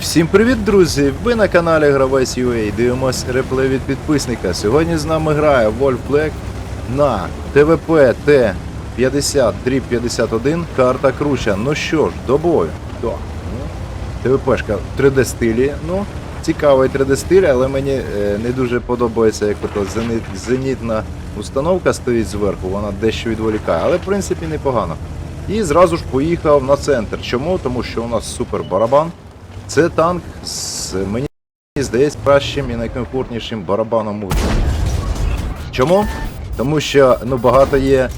всім привіт, друзі! Ви на каналі Гравець UA. Дивимось реплей від підписника. Сьогодні з нами грає Wolf Black на ТВП Т-50 карта Круча. Ну що ж, до бою. Так. Ну, ТВПшка в 3D стилі. Ну, цікавий 3D стиль, але мені е, не дуже подобається, як ото зенит, зенітна установка стоїть зверху, вона дещо відволікає, але в принципі непогано. І зразу ж поїхав на центр. Чому? Тому що у нас супер барабан. Це танк з мені здається кращим і найкомфортнішим барабаном у. Чому? Тому що ну, багато є.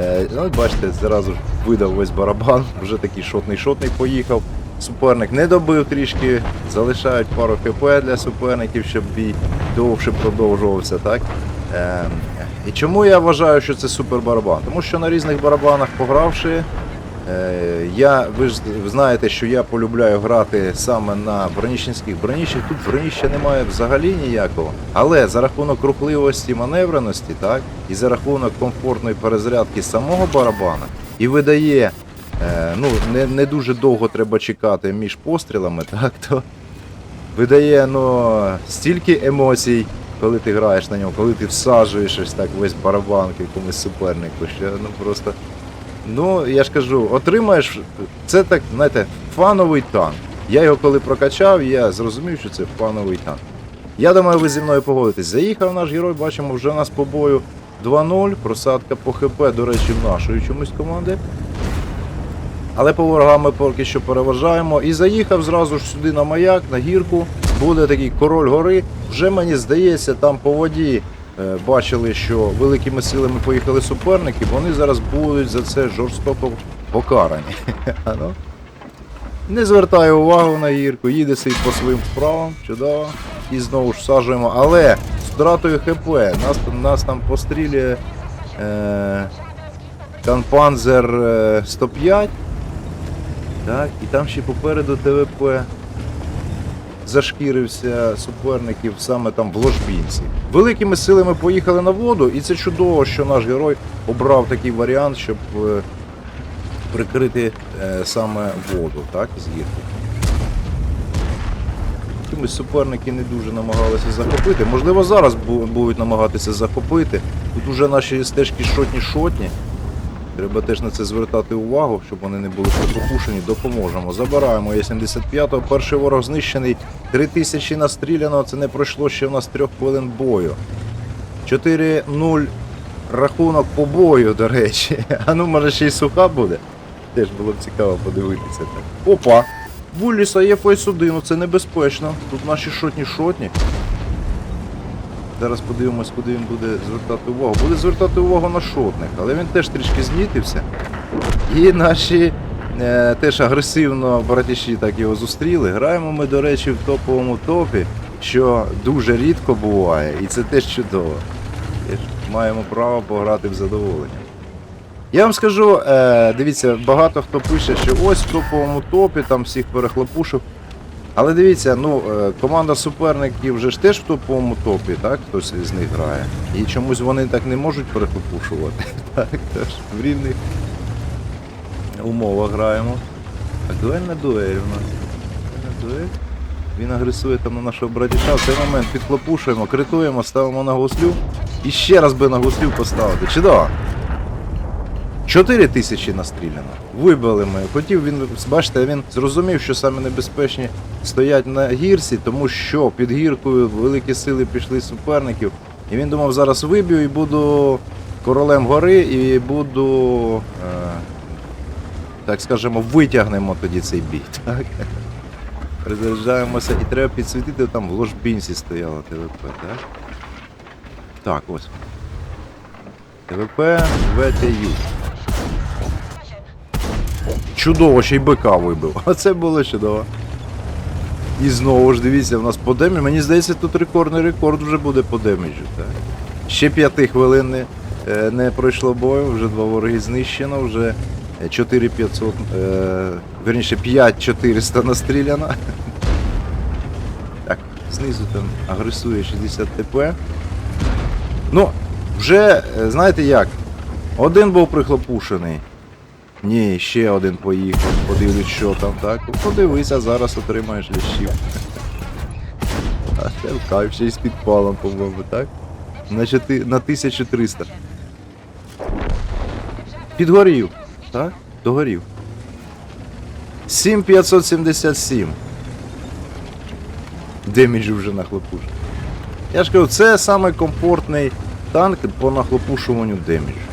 Е, ну, бачите, зразу видав весь барабан, вже такий шотний-шотний поїхав. Суперник не добив трішки, залишають пару хп для суперників, щоб бій довше продовжувався, так? Е, і чому я вважаю, що це супер барабан? Тому що на різних барабанах погравши, Я, ви ж знаєте, що я полюбляю грати саме на бронічних броніщах. Тут броніща немає взагалі ніякого. Але за рахунок рухливості, маневреності, так, і за рахунок комфортної перезарядки самого барабана, і видає, е, ну, не, не дуже довго треба чекати між пострілами, так, то видає ну, стільки емоцій, коли ти граєш на ньому, коли ти всаджуєш так весь барабан якомусь супернику, що ну просто. Ну, я ж кажу, отримаєш. Це так, знаєте, фановий танк. Я його коли прокачав, я зрозумів, що це фановий танк. Я думаю, ви зі мною погодитесь. Заїхав наш герой, бачимо, вже у нас по бою 2-0. Просадка по ХП, до речі, нашої чомусь команди. Але по ворогам ми поки що переважаємо. І заїхав зразу ж сюди на маяк, на гірку. Буде такий король гори. Вже мені здається, там по воді бачили, що великими силами поїхали суперники, вони зараз будуть за це жорстоко покарані. Ну. Не звертаю увагу на гірку, їде собі по своїм справам, чудово. І знову ж всаджуємо. Але з втратою ХП нас, нас там пострілює е, Канпанзер е, 105. Так, і там ще попереду ТВП зашкірився суперників саме там в ложбінці. Великими силами поїхали на воду, і це чудово, що наш герой обрав такий варіант, щоб е, прикрити е, саме воду, так, з гірки. Чомусь суперники не дуже намагалися захопити. Можливо, зараз будуть намагатися захопити. Тут уже наші стежки шотні-шотні. Треба теж на це звертати увагу, щоб вони не були пропушені. Допоможемо. Забираємо Є-75. Перший ворог знищений. 3000 настріляно. Це не пройшло ще в нас трьох хвилин бою. 4-0 рахунок по бою, до речі. А ну, може ще й суха буде. Теж було б цікаво подивитися так. Опа! Вуліса є фейс-1, ну це небезпечно. Тут наші шотні-шотні. Зараз подивимось, куди він буде звертати увагу. Буде звертати увагу на шотних, але він теж трішки знітився. І наші е, теж агресивно братіші так його зустріли. Граємо ми, до речі, в топовому топі, що дуже рідко буває, і це теж чудово. Маємо право пограти в задоволення. Я вам скажу, е, дивіться, багато хто пише, що ось в топовому топі, там всіх перехлопушив. Але дивіться, ну е, команда суперників вже ж теж в топовому топі, так? Хтось із них грає. І чомусь вони так не можуть перехлопушувати. Так, тож в рівних умовах граємо. Так, дуель на дуель у нас. Дуель дуель. Він агресує там на нашого братіша. В цей момент підхлопушуємо, критуємо, ставимо на гуслю. І ще раз би на гуслю поставити. Чудово! 4 тисячі настріляно. Вибили ми. Хотів він, бачите, він зрозумів, що саме небезпечні стоять на гірці, тому що під гіркою великі сили пішли суперників. І він думав, зараз виб'ю і буду королем гори і буду, е, так скажемо, витягнемо тоді цей бій. Так? Призаряджаємося і треба підсвітити, там в ложбінці стояло ТВП, так? Так, ось. ТВП ВТЮ. Чудово, ще й бика вибив. Оце було чудово. І знову ж дивіться, в нас по демі. Мені здається, тут рекордний рекорд вже буде по деміджу. Ще п'яти хвилин не, е, не пройшло бою, вже два вороги знищено, вже 4500, е, верніше 5400 настріляно. Так, знизу там агресує 60 ТП. Ну, вже, е, знаєте як, один був прихлопушений. Ні, ще один поїхав. Подивлюсь, що там, так. Ну, Подивися, зараз отримаєш лящів. А кайф ще й з підпалом, по-моєму, так? Значить, ти на 1300. Підгорів, так? Догорів. 7577. Деміджу вже нахлопуш. Я ж кажу, це саме комфортний танк по нахлопушуванню деміджу.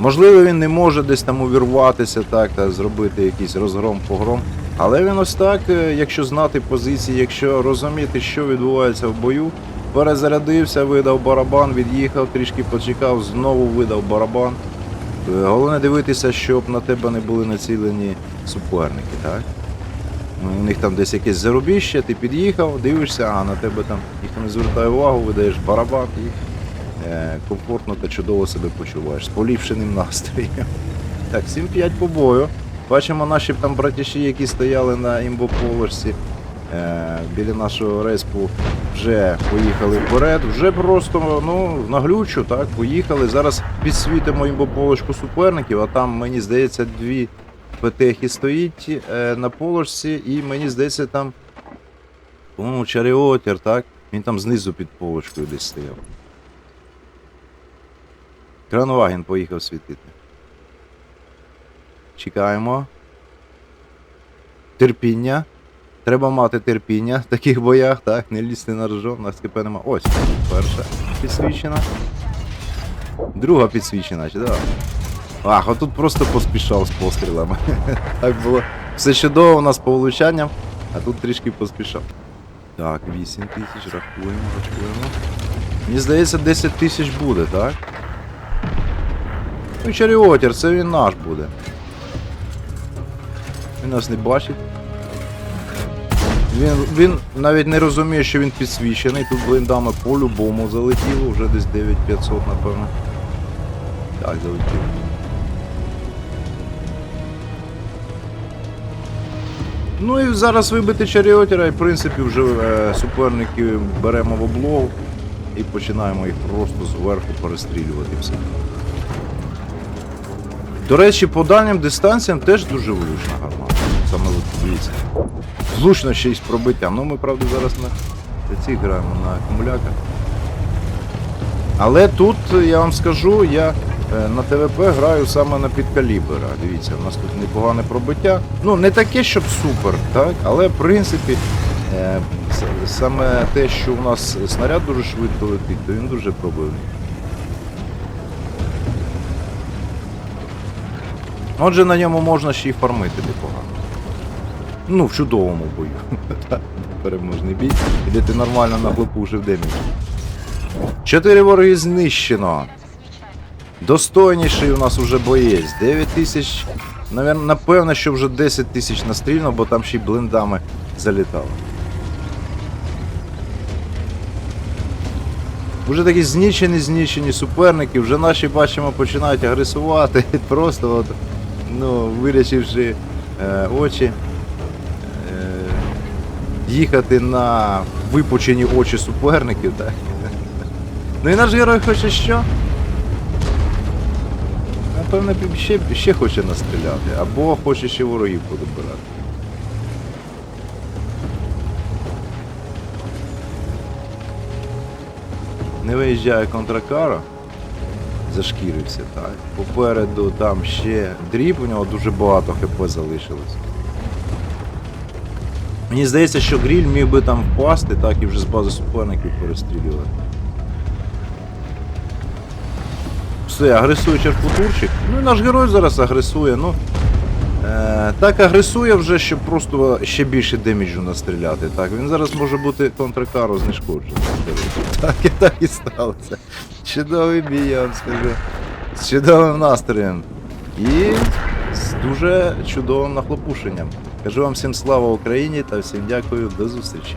Можливо, він не може десь там увірватися, так, та зробити якийсь розгром-погром. Але він ось так, е, якщо знати позиції, якщо розуміти, що відбувається в бою, перезарядився, видав барабан, від'їхав, трішки почекав, знову видав барабан. Е, Головне дивитися, щоб на тебе не були націлені суперники, так? Ну, у них там десь якесь зарубіще, ти під'їхав, дивишся, а на тебе там ніхто не звертає увагу, видаєш барабан і комфортно та чудово себе почуваєш з поліпшеним настроєм. Так, 7-5 по бою. Бачимо наші там братіші, які стояли на імбоположці е, біля нашого респу, вже поїхали вперед. Вже просто ну, наглючу, так, поїхали. Зараз підсвітимо імбополочку суперників, а там, мені здається, дві ПТХи стоїть е, на полочці, і мені здається, там, по-моєму, Чаріотер, так? Він там знизу під полочкою десь стояв. Кранваген поїхав світити. Чекаємо. Терпіння. Треба мати терпіння в таких боях, так, не лізти на рожон, на СКП нема. Ось, перша підсвічена. Друга підсвічена, чи да? Ах, отут просто поспішав з пострілами. так було. Все чудово у нас по влучанням, а тут трішки поспішав. Так, 8 тисяч, рахуємо, рахуємо. Мені здається, 10 тисяч буде, так? Ну, Чаріотер, це він наш буде. Він нас не бачить. Він, він навіть не розуміє, що він підсвічений. Тут блиндами по-любому залетіло, вже десь 9500, напевно. Так, залетіло. Ну і зараз вибити чаріотера, і в принципі вже е, суперників беремо в облог і починаємо їх просто зверху перестрілювати все. До речі, по дальнім дистанціям теж дуже влучна гармата. Саме дивіться. Влучно ще й з пробиттям. Ну ми правда зараз на ці граємо на акумулятор. Але тут я вам скажу, я е, на ТВП граю саме на підкалібера. Дивіться, у нас тут непогане пробиття. Ну, не таке, щоб супер, так? але в принципі е, саме те, що у нас снаряд дуже швидко летить, то він дуже пробивний. Отже, на ньому можна ще й фармити непогано. Ну, в чудовому бою. Переможний бій. І ти нормально наглопушив демідж. Чотири вороги знищено. Достойніший у нас уже боєць. 9 тисяч. Напевно, що вже 10 тисяч настрільно, бо там ще й блиндами залітало. Вже такі знічені, знічені суперники, вже наші бачимо починають агресувати, просто от, ну, вирячивши е, очі, е, їхати на випучені очі суперників, так. Ну і наш герой хоче що? Напевно, ще, ще хоче настріляти, або хоче ще ворогів подобирати. Не виїжджає контракара, зашкірився, так. Попереду там ще дріб, у нього дуже багато хп залишилось. Мені здається, що гріль міг би там впасти, так і вже з бази суперників перестрілювати. Все, агресує черпутурчик. Ну і наш герой зараз агресує, ну. Е, так агресує вже, щоб просто ще більше деміджу настріляти. Так, він зараз може бути контракаро знешкоджений. Так і так і сталося. Чудовий бій, я вам скажу. З чудовим настроєм. І з дуже чудовим нахлопушенням. Кажу вам всім слава Україні та всім дякую, до зустрічі.